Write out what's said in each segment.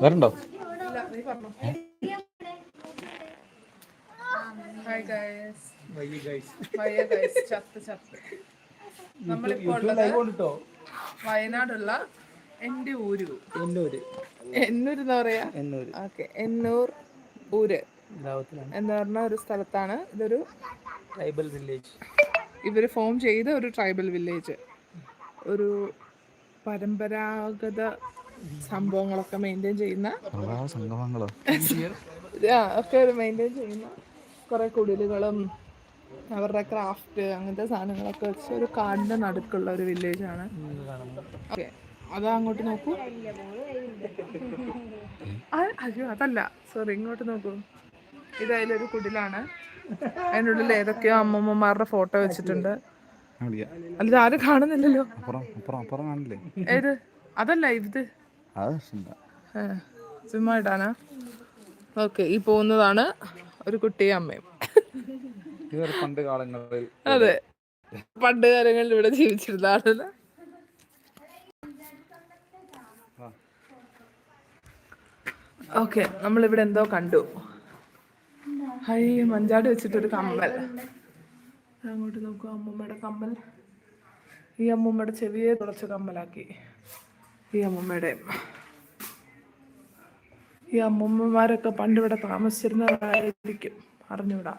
വരണ്ടോ നമ്മളിപ്പോ വയനാടുള്ള എന്റെ ഊര്. എന്നൂര് എന്നൂര് എന്താ പറയാ? എന്നൂര് ഓക്കെ എന്നൂർ ഊര്. എന്ന് പറഞ്ഞ ഒരു സ്ഥലത്താണ് ഇതൊരു ട്രൈബൽ വില്ലേജ് ഇവർ ഫോം ചെയ്ത ഒരു ട്രൈബൽ വില്ലേജ് ഒരു പരമ്പരാഗത സംഭവങ്ങളൊക്കെ മെയിന്റെയിൻ ചെയ്യുന്ന സംഗമങ്ങളോ? ഒക്കെ മെയിന്റെയിൻ ചെയ്യുന്ന കുറേ കുടിലുകളും അവരുടെ ക്രാഫ്റ്റ് അങ്ങനത്തെ സാധനങ്ങളൊക്കെ വെച്ച് ഒരു കാടിന്റെ നടുക്കുള്ള ഒരു വില്ലേജാണ് ഓക്കെ അതാ അങ്ങോട്ട് നോക്കൂ. അയ്യോ അതല്ല. സോറി ഇങ്ങോട്ട് നോക്കൂ. ഇതായാലൊരു കുടിലാണ്. അതിനുള്ളിൽ ഏതൊക്കെയോ അമ്മമ്മമാരുടെ ഫോട്ടോ വെച്ചിട്ടുണ്ട്. അല്ല ആരും കാണുന്നില്ലല്ലോ. ഏത്? അതല്ല ഇത്. ചുമ്മാ ഇടാനാ ഓക്കെ ഈ പോകുന്നതാണ് ഒരു കുട്ടിയും അമ്മയും. പണ്ട് കാലങ്ങളിൽ അതെ. പണ്ട് കാലങ്ങളിൽ ഇവിടെ ജീവിച്ചിരുന്ന ആളല്ല ഓക്കെ നമ്മളിവിടെ എന്തോ കണ്ടു. ഹൈ മഞ്ചാട് വെച്ചിട്ടൊരു കമ്മൽ. അങ്ങോട്ട് നോക്കൂ അമ്മൂമ്മയുടെ കമ്മൽ. ഈ അമ്മൂമ്മയുടെ ചെവിയെ തുളച്ച് കമ്മലാക്കി. ഈ അമ്മൂമ്മയുടെ. ഈ അമ്മൂമ്മമാരൊക്കെ പണ്ടിവിടെ താമസിച്ചിരുന്നതായിരിക്കും അറിഞ്ഞൂടാ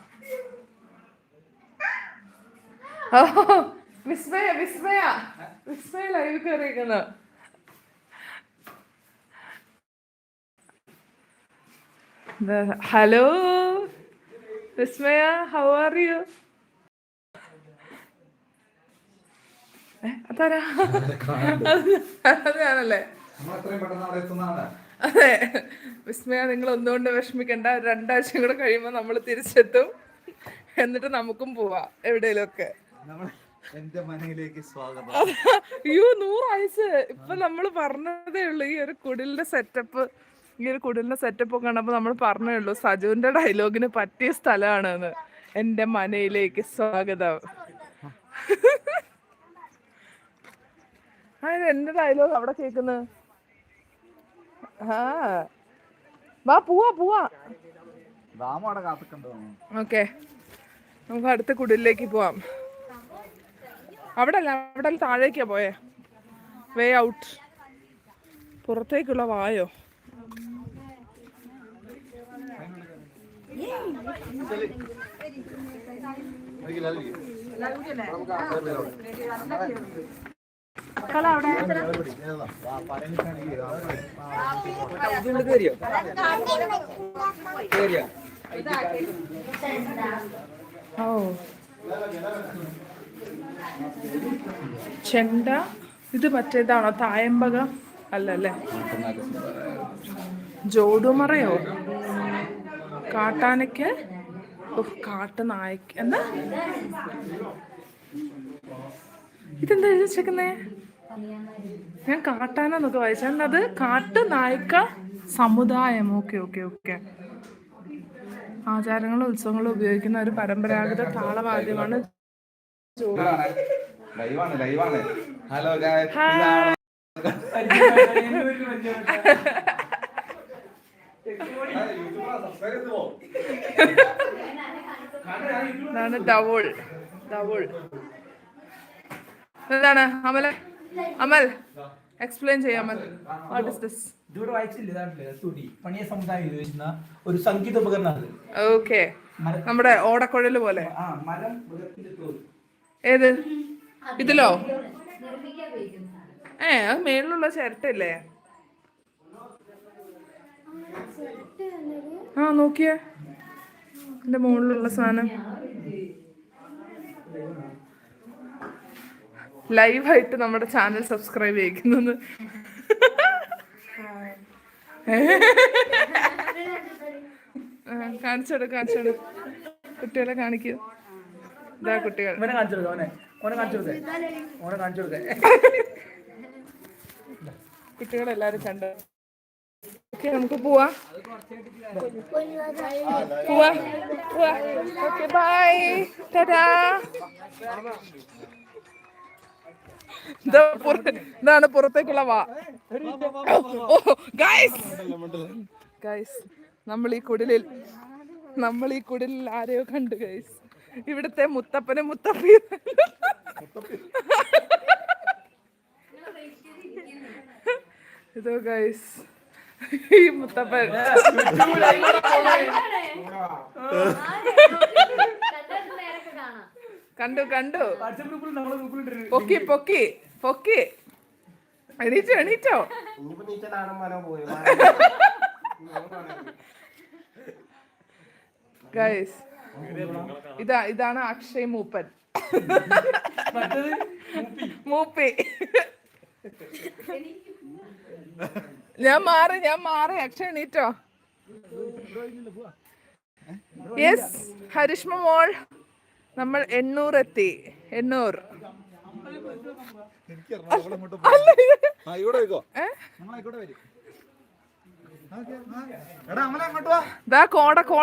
Vismaya Vismaya. Vismaya live കയറിയിരിക്കുന്നു hello. Vismaya how are you അതാരാ? അതാണല്ലേ? അതെ. വിസ്മയ നിങ്ങൾ ഒന്നുകൊണ്ട് വിഷമിക്കണ്ട. രണ്ടാഴ്ച കൂടെ കഴിയുമ്പോൾ നമ്മൾ തിരിച്ചെത്തും. എന്നിട്ട് നമുക്കും പോവാം എവിടെയെങ്കിലുമൊക്കെ എന്റെ മനയിലേക്ക് സ്വാഗതം. അയ്യോ നൂറാഴ്ച ഇപ്പൊ നമ്മൾ പറഞ്ഞതേ ഉള്ളൂ. ഈ ഒരു കുടിലിന്റെ സെറ്റപ്പ് ഈ ഒരു കുടിലിന്റെ സെറ്റപ്പ് ഒക്കെ കണ്ടപ്പോ നമ്മൾ പറഞ്ഞേ ഉള്ളൂ സജുവിന്റെ ഡയലോഗിന് പറ്റിയ സ്ഥലമാണെന്ന്. എന്റെ മനയിലേക്ക് സ്വാഗതം. ആ എന്റെ ഡയലോഗ് അവിടെ കേക്കുന്നത് ആ. വാ പോവാ പോവാ. ഓക്കെ. നമുക്ക് അടുത്ത കുടിലേക്ക് പോവാം. അവിടെ അല്ല അവിടെ താഴേക്കാ പോയേ. വേ ഔട്ട് പുറത്തേക്കുള്ള വായോ? കയറിയോ ഓ. ചെണ്ട ഇത് മറ്റേതാണോ? തായമ്പക? അല്ലല്ലേ? ജോഡുമറയോ കാട്ടാനയ്ക്ക്? ഉഫ്, കാട്ട് നായ്ക്ക് എന്താ? ഇതെന്താ എഴുതി ഞാൻ കാട്ടാനെന്നൊക്കെ വായിച്ചാൽ അത് കാട്ട് നായ്ക്ക സമുദായം. Okay okay okay. ആചാരങ്ങളും ഉത്സവങ്ങളും ഉപയോഗിക്കുന്ന ഒരു പരമ്പരാഗത താളവാദ്യമാണ് ഹലോ ഡബിൾ ഇതാണ് ഡവോൾ ഡവോൾ എന്താണ് അമല അമൽ എക്സ്പ്ലെയിൻ ചെയ്യാം അമൽ. വാട്ട് ഇസ് ദിസ് ഇതിവിടെ വായിച്ചില്ല തുടി. പണിയ സമുദായം ഉപയോഗിക്കുന്ന ഒരു സംഗീത ഉപകരണമാണ് ഓക്കെ നമ്മുടെ ഓടക്കുഴൽ പോലെ. ഏത്? ഇതിലോ? ഏ അത് മേളിലുള്ള ചിരട്ടല്ലേ ആ നോക്കിയേ. എന്റെ മുകളിലുള്ള സാധനം. ലൈവായിട്ട് നമ്മുടെ ചാനൽ സബ്സ്ക്രൈബ് ചെയ്യിക്കുന്നത്. കാണിച്ചോട് കാണിച്ചോട് കുട്ടികളെ കാണിക്കൂ. ഇതാ കുട്ടികൾ. കുട്ടികളെല്ലാരും കണ്ട്? ഓക്കെ നമുക്ക് പോവാ. പോവാ. പോവാ. ഓക്കെ ബൈ പുറ- ഇതാണ് പുറത്തേക്കുള്ള വാ. ഗൈസ് ഗൈസ് നമ്മൾ ഈ കുടിലിൽ നമ്മൾ ഈ കുടിലിൽ ആരെയോ കണ്ടു ഗൈസ് ഇവിടുത്തെ മുത്തപ്പനെ മുത്തപ്പി ഇതോ ഗൈസ് ഈ മുത്തപ്പൻ. കണ്ടു കണ്ടു. പൊക്കി പൊക്കി പൊക്കി. എണീറ്റോ എണീറ്റോ. ഗൈസ് ഇതാ ഇതാണ് അക്ഷയ് മൂപ്പൻ. മൂപ്പി. ഞാൻ മാറി ഞാൻ മാറി. അക്ഷയ് എണീറ്റോ. യെസ് ഹരിഷ്മ മോൾ. നമ്മൾ എണ്ണൂർ എത്തി എണ്ണൂർ വാ. ദാ കോട കോട